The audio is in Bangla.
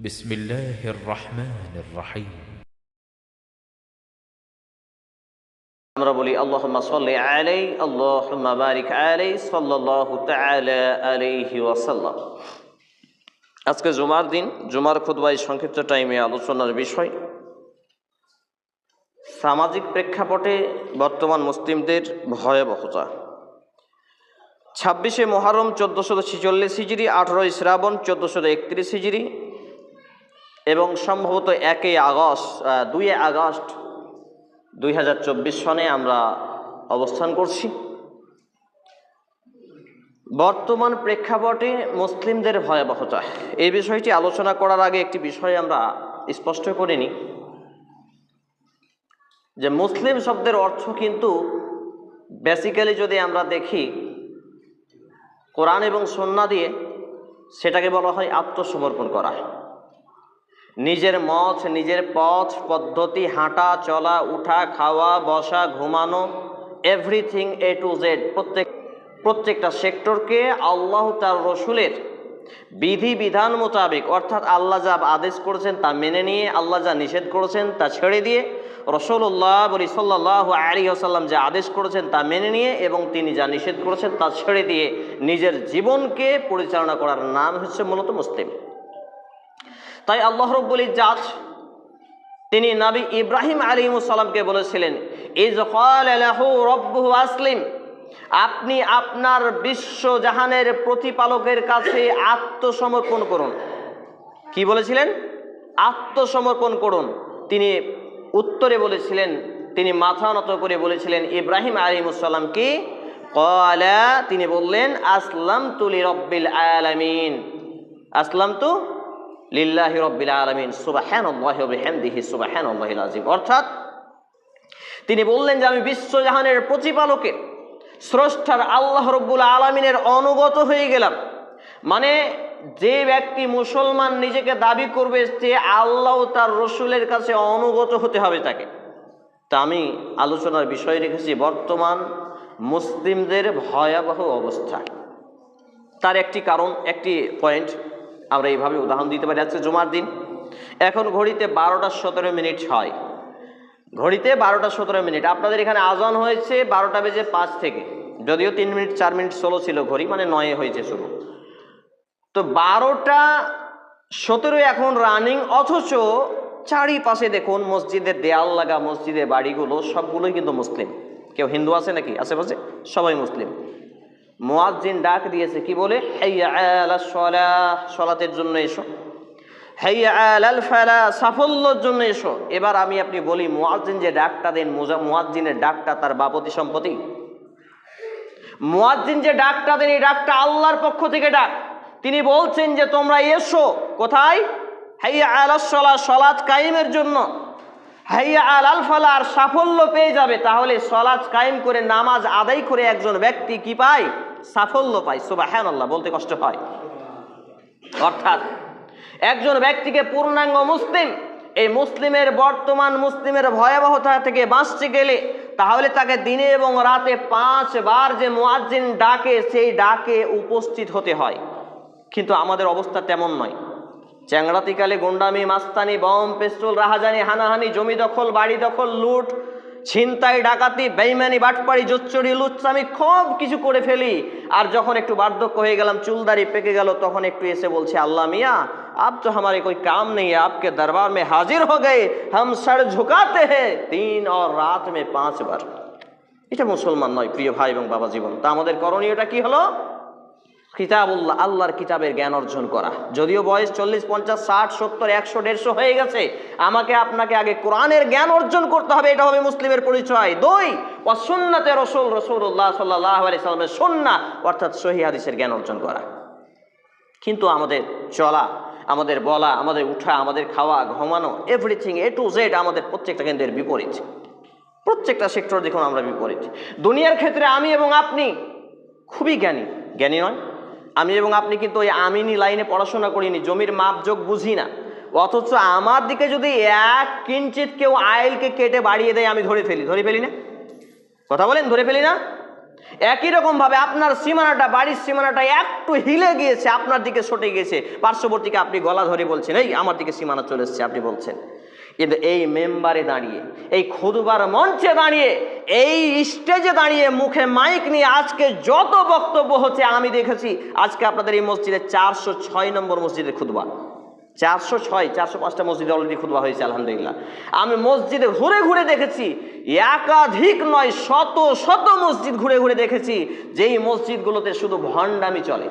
بسم الله الرحمن الرحيم আমরা বলি আল্লাহুম্মা সাল্লি আলাই আল্লাহুম্মা বারিক আলাই সাল্লাল্লাহু তাআলা আলাইহি ওয়াসাল্লাম আজকে জুমার দিন জুমার খুতবায় সংক্ষিপ্ত টাইমে আলোচনার বিষয় সামাজিক প্রেক্ষাপটে বর্তমান মুসলিমদের ভয়াবহতা ছাব্বিশে মহারম চোদ্দোশো ছিচল্লিশ হিজড়ি আঠারোই শ্রাবণ চোদ্দোশো একত্রিশ হিজড়ি এবং সম্ভবত একই আগস্ট দুই আগস্ট দুই হাজার চব্বিশ সনে আমরা অবস্থান করছি। বর্তমান প্রেক্ষাপটে মুসলিমদের ভয়াবহতা। এই বিষয়টি আলোচনা করার আগে একটি বিষয় আমরা স্পষ্ট করে নিই। যে মুসলিম শব্দের অর্থ কিন্তু বেসিক্যালি যদি আমরা দেখি, কোরআন এবং সন্না দিয়ে সেটাকে বলা হয় আত্মসমর্পণ করা। নিজের মত, নিজের পথ, পদ্ধতি, হাঁটা, চলা, উঠা, খাওয়া, বসা, ঘুমানো এভরিথিং এ টু জেড প্রত্যেক, প্রত্যেকটা সেক্টরকে আল্লাহ তার রসুলের বিধি বিধান মোতাবেক, অর্থাৎ আল্লাহ যা আদেশ করেছেন তা মেনে নিয়ে, আল্লাহ যা নিষেধ করেছেন তা ছেড়ে দিয়ে রসুল্লাহ বলি সাল্লাহ আলী আসাল্লাম যা আদেশ করেছেন তা মেনে নিয়ে এবং তিনি যা নিষেধ করেছেন তা ছেড়ে দিয়ে, নিজের জীবনকে পরিচালনা করার নাম হচ্ছে মূলত মুসলিম। তাই আল্লাহ রব্বুল ইজাজ তিনি নবী ইব্রাহিম আলিমুসাল্লামকে বলেছিলেন আসলিম, আপনি আপনার বিশ্ব জাহানের প্রতিপালকের কাছে আত্মসমর্পণ করুন। কি বলেছিলেন? আত্মসমর্পণ করুন। তিনি উত্তরে বলেছিলেন, তিনি মাথা নত করে বলেছিলেন, ইব্রাহিম আলিমুসাল্লাম কি? কলা তিনি বললেন আসলাম তুলি রব্বিল আলামিন। আসলাম তু লিল্লাহি রব্বিল আলামিন আযীম। অর্থাৎ তিনি বললেন যে আমি বিশ্বজাহানের প্রতিপালকের, স্রষ্টার আল্লাহ রব্বুল আলমিনের অনুগত হয়ে গেলাম। মানে যে ব্যক্তি মুসলমান নিজেকে দাবি করবে যে আল্লাহ তার রসুলের কাছে অনুগত হতে হবে তাকে। তা আমি আলোচনার বিষয় রেখেছি, বর্তমান মুসলিমদের ভয়াবহ অবস্থা। তার একটি কারণ, একটি পয়েন্ট আমরা এইভাবে উদাহরণ দিতে পারি আজকে জুমার দিন। এখন ঘড়িতে বারোটা সতেরো মিনিট হয়। ঘড়িতে বারোটা সতেরো মিনিট। আপনাদের এখানে আজান হয়েছে বারোটা বেজে পাঁচ থেকে। যদিও তিন মিনিট, চার মিনিট ষোলো ছিল ঘড়ি মানে নয়ে হয়েছে শুরু। তো বারোটা সতেরো এখন রানিং অথচ চারিপাশে দেখুন মসজিদের দেয়াল লাগা, মসজিদের বাড়িগুলো, সবগুলোই কিন্তু মুসলিম। কেউ হিন্দু আছে নাকি? আশেপাশে? সবাই মুসলিম। মোয়াজ্জিন ডাক দিয়েছে, কি বলে? সলাতের জন্য এসো। সাফল্যর জন্য এসো। এবার আমি আপনি বলি, মোয়াজ্জিন যে ডাকটা দেন মোয়াজ্জিনের ডাকটা তার বাপতি সম্পত্তি? মোয়াজ্জিন যে ডাকটা দেন, এই ডাকটা আল্লাহর পক্ষ থেকে ডাক। তিনি বলছেন যে, তোমরা এসো কোথায়? হাইয়া আলাস সলা, সলাৎ কায়েমের জন্য। হাইয়া আল আল ফালা, আর সাফল্য পেয়ে যাবে। তাহলে সলাৎ কায়েম করে, নামাজ আদায় করে একজন ব্যক্তি কি পায়? সাফল্য পায় সুবাহান আল্লাহ বলতে কষ্ট হয়। অর্থাৎ একজন ব্যক্তিকে পূর্ণাঙ্গ মুসলিম, এই মুসলিমের বর্তমান মুসলিমের ভয়াবহতা থেকে বাঁচতে গেলে তাহলে তাকে দিনে এবং রাতে পাঁচবার যে মুয়াজ্জিন ডাকে, সেই ডাকে উপস্থিত হতে হয়। কিন্তু আমাদের অবস্থা তেমন নয়। চ্যাংড়াতিকালে, গুন্ডামি, মাস্তানি, বম পেস্টল রাহাজানি, হানাহানি, জমি দখল, বাড়ি দখল, লুট ছিনতাই ডাকাতি বেইমানি বাটপাড়ি জোচ্চড়ি লুচ্চামি সব কিছু করে ফেলি আর যখন একটু বার্ধক্য হয়ে গেলাম চুলদারি পেকে গেল তখন একটু এসে বলছে আল্লাহ মিয়া आप तो हमारे कोई काम नहीं है आपके दरबार में हाजिर हो गए हम सर झुकाते हैं तीन और रात में पांच বার এটা মুসলমান নয় প্রিয় ভাই এবং বাবা জীবন তা আমাদের করণীয়টা কি হলো কিতাবুল্লাহ, আল্লাহর কিতাবের জ্ঞান অর্জন করা। যদিও বয়স চল্লিশ, পঞ্চাশ, ষাট, সত্তর, একশো, দেড়শো হয়ে গেছে, আমাকে আপনাকে আগে কোরআনের জ্ঞান অর্জন করতে হবে, এটা হবে মুসলিমের পরিচয়। দুই অসুন্নাতে রসুল রসুল্লাহ সাল্লাহ আলি সাল্লামের সন্না অর্থাৎ সহি হাদিসের জ্ঞান অর্জন করা। কিন্তু আমাদের চলা, আমাদের বলা, আমাদের উঠা, আমাদের খাওয়া, ঘুমানো এভরিথিং এ টু জেড আমাদের প্রত্যেকটা কেন্দ্রের বিপরীত। প্রত্যেকটা সেক্টর দেখুন আমরা বিপরীত। দুনিয়ার ক্ষেত্রে আমি এবং আপনি খুবই জ্ঞানী। জ্ঞানী নয় আমি এবং আপনি কিন্তু ওই আমিনি লাইনে পড়াশোনা করিনি, জমির মাপযোগ বুঝি না। অথচ আমার দিকে যদি এক কিঞ্চিত কেউ আইলকে কেটে বাড়িয়ে দেয়, আমি ধরে ফেলি। ধরে ফেলি না? কথা বলেন, ধরে ফেলি না? একই রকম ভাবে আপনার সীমানাটা, বাড়ির সীমানাটা একটু হিলে গিয়েছে, আপনার দিকে সটে গিয়েছে। পার্শ্ববর্তীকে আপনি গলা ধরে বলছেন, এই, আমার দিকে সীমানা চলে এসছে, আপনি বলছেন। কিন্তু এই মেম্বারে দাঁড়িয়ে, এই খুদবার মঞ্চে দাঁড়িয়ে, এই স্টেজে দাঁড়িয়ে মুখে মাইক নিয়ে আজকে যত বক্তব্য হচ্ছে, আমি দেখেছি আজকে আপনাদের এই মসজিদে চারশো ছয় নম্বর মসজিদের খুদবা। চারশো ছয়, চারশো পাঁচটা মসজিদে অলরেডি খুদবা হয়েছে, আলহামদুলিল্লাহ। আমি মসজিদে ঘুরে ঘুরে দেখেছি, একাধিক নয়, শত শত মসজিদ ঘুরে ঘুরে দেখেছি, যেই মসজিদগুলোতে শুধু ভণ্ডামি চলে।